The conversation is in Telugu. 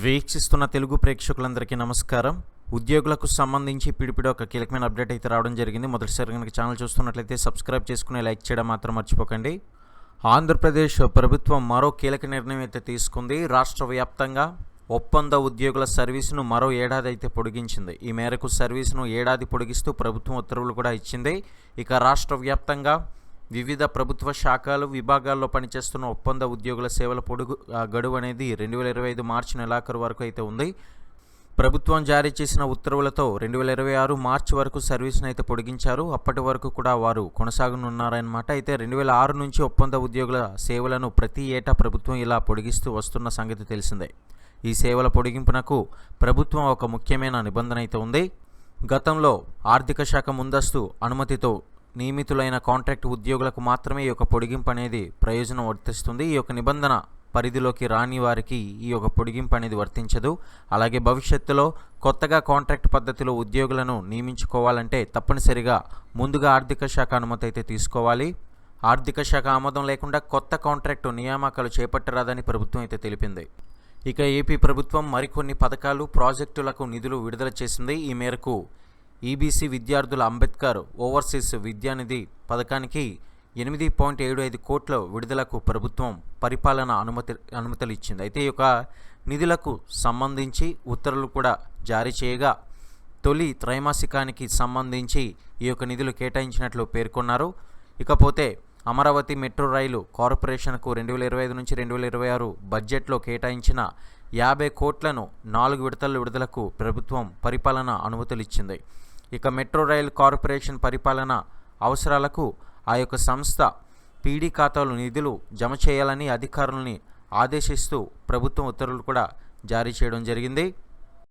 వీక్షిస్తున్న తెలుగు ప్రేక్షకులందరికీ నమస్కారం. ఉద్యోగులకు సంబంధించి పిడిపిడి ఒక కీలకమైన అప్డేట్ అయితే రావడం జరిగింది. మొదటిసారి కనుక ఛానల్ చూస్తున్నట్లయితే సబ్స్క్రైబ్ చేసుకుని లైక్ చేయడం మాత్రం మర్చిపోకండి. ఆంధ్రప్రదేశ్ ప్రభుత్వం మరో కీలక నిర్ణయం అయితే తీసుకుంది. రాష్ట్ర వ్యాప్తంగా ఒప్పంద ఉద్యోగుల సర్వీసును మరో ఏడాది అయితే పొడిగించింది. ఈ మేరకు సర్వీసును ఏడాది పొడిగిస్తూ ప్రభుత్వం ఉత్తర్వులు కూడా ఇచ్చింది. ఇక రాష్ట్ర వ్యాప్తంగా వివిధ ప్రభుత్వ శాఖలు విభాగాల్లో పనిచేస్తున్న ఒప్పంద ఉద్యోగుల సేవల పొడుగు గడువు అనేది రెండు వేల ఇరవై ఐదు మార్చి నెలాఖరు వరకు అయితే ఉంది. ప్రభుత్వం జారీ చేసిన ఉత్తర్వులతో రెండు వేల ఇరవై ఆరు మార్చి వరకు సర్వీస్ను అయితే పొడిగించారు. అప్పటి వరకు కూడా వారు కొనసాగనున్నారన్నమాట. అయితే రెండు వేల ఆరు నుంచి ఒప్పంద ఉద్యోగుల సేవలను ప్రతి ఏటా ప్రభుత్వం ఇలా పొడిగిస్తూ వస్తున్న సంగతి తెలిసిందే. ఈ సేవల పొడిగింపునకు ప్రభుత్వం ఒక ముఖ్యమైన నిబంధన అయితే ఉంది. గతంలో ఆర్థిక శాఖ ముందస్తు అనుమతితో నియమితులైన కాంట్రాక్ట్ ఉద్యోగులకు మాత్రమే ఈ యొక్క పొడిగింపు అనేది ప్రయోజనం వర్తిస్తుంది. ఈ యొక్క నిబంధన పరిధిలోకి రాని వారికి ఈ యొక్క పొడిగింపు అనేది వర్తించదు. అలాగే భవిష్యత్తులో కొత్తగా కాంట్రాక్ట్ పద్ధతిలో ఉద్యోగులను నియమించుకోవాలంటే తప్పనిసరిగా ముందుగా ఆర్థిక శాఖ అనుమతి అయితే తీసుకోవాలి. ఆర్థిక శాఖ ఆమోదం లేకుండా కొత్త కాంట్రాక్టు నియామకాలు చేపట్టరాదని ప్రభుత్వం అయితే తెలిపింది. ఇక ఏపీ ప్రభుత్వం మరికొన్ని పథకాలు ప్రాజెక్టులకు నిధులు విడుదల చేసింది. ఈ మేరకు ఈబీసీ విద్యార్థుల అంబేద్కర్ ఓవర్సీస్ విద్యానిధి పథకానికి ఎనిమిది పాయింట్ ఏడు ఐదు కోట్ల విడుదలకు ప్రభుత్వం పరిపాలన అనుమతి అనుమతులు ఇచ్చింది. అయితే ఈ యొక్క నిధులకు సంబంధించి ఉత్తర్వులు కూడా జారీ చేయగా తొలి త్రైమాసికానికి సంబంధించి ఈ యొక్క నిధులు కేటాయించినట్లు పేర్కొన్నారు. ఇకపోతే అమరావతి మెట్రో రైలు కార్పొరేషన్కు రెండు వేల ఇరవై ఐదు నుంచి రెండు వేల ఇరవై ఆరు బడ్జెట్లో కేటాయించిన యాభై కోట్లను నాలుగు విడతల విడుదలకు ప్రభుత్వం పరిపాలన అనుమతులు ఇచ్చింది. ఇక మెట్రో రైల్ కార్పొరేషన్ పరిపాలన అవసరాలకు ఆ యొక్క సంస్థ పీడీ ఖాతాలో నిధులు జమ చేయాలని అధికారులని ఆదేశిస్తూ ప్రభుత్వం ఉత్తర్వులు కూడా జారీ చేయడం జరిగింది.